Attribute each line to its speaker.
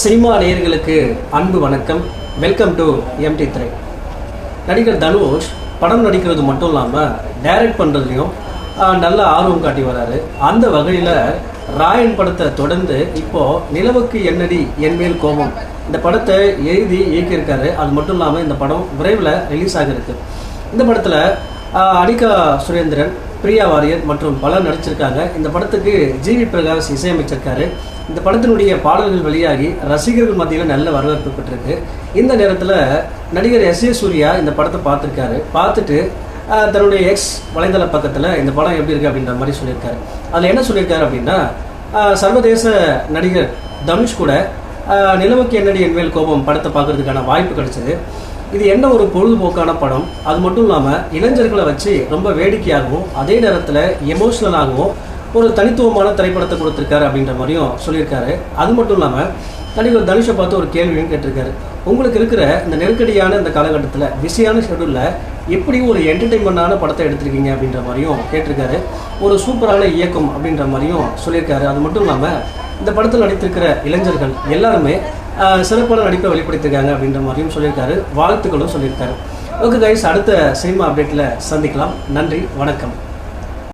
Speaker 1: Cinema நேயர்களுக்கு அன்பு வணக்கம். வெல்கம் டு எம்டி திரை நடிகர் தனுஷ் படம் நடிக்கிறது மட்டும் இல்லாமல் டைரக்ட் பண்ணுறதுலையும் நல்ல ஆர்வம் காட்டி வராரு. அந்த வகையில் ராயன் படத்தை தொடர்ந்து இப்போது நிலவுக்கு என்னடி என் மேல் கோபம். இந்த படத்தை எழுதி இயக்கியிருக்காரு. அது மட்டும் இல்லாமல் இந்த படம் விரைவில் ரிலீஸ் ஆகிருக்கு இந்த படத்தில் அனிகா சுரேந்திரன் பிரியா வாரியர் மற்றும் பலர் நடிச்சிருக்காங்க. இந்த படத்துக்கு ஜிவி பிரகாஷ் இசையமைச்சிருக்காரு. இந்த படத்தினுடைய பாடல்கள் வெளியாகி ரசிகர்கள் மத்தியில் நல்ல வரவேற்பு பெற்றிருக்கு. இந்த நேரத்தில் நடிகர் எஸ் ஏ சூர்யா இந்த படத்தை பார்த்துருக்காரு. பார்த்துட்டு தன்னுடைய எக்ஸ் வலைதள பக்கத்தில் இந்த படம் எப்படி இருக்குது அப்படின்ற மாதிரி சொல்லியிருக்காரு. அதில் என்ன சொல்லியிருக்காரு அப்படின்னா சர்வதேச நடிகர் தனுஷ் கூட நிலவுக்கு என்னடி என்மேல் கோபம் படத்தை பார்க்குறதுக்கான வாய்ப்பு கிடைச்சது. இது என்ன ஒரு பொழுதுபோக்கான படம்? அது மட்டும் இல்லாமல் இளைஞர்களை வச்சு ரொம்ப வேடிக்கையாகவும் அதே நேரத்தில் எமோஷ்னலாகவும் ஒரு தனித்துவமான திரைப்படத்தை கொடுத்துருக்காரு அப்படின்ற மாதிரியும் சொல்லியிருக்காரு. அது மட்டும் இல்லாமல் நடிகர் தனுஷை பார்த்து ஒரு கேள்வியும் கேட்டிருக்காரு. உங்களுக்கு இருக்கிற இந்த நெருக்கடியான இந்த காலகட்டத்தில் பிஸியான ஷெடியூலில் எப்படி ஒரு என்டர்டெயின்மெண்டான படத்தை எடுத்திருக்கீங்க அப்படின்ற மாதிரியும் கேட்டிருக்காரு. ஒரு சூப்பரான இயக்கம் அப்படின்ற மாதிரியும் சொல்லியிருக்காரு. அது மட்டும் இல்லாமல் இந்த படத்தில் நடித்திருக்கிற இளைஞர்கள் எல்லாருமே சிறப்பான நடிப்பை வெளிப்படுத்தியிருக்காங்க அப்படின்ற மாதிரியும் சொல்லியிருக்காரு. வாழ்த்துக்களும் சொல்லியிருக்காரு. ஓகே கைஸ் அடுத்த சினிமா அப்டேட்டில் சந்திக்கலாம். நன்றி வணக்கம்.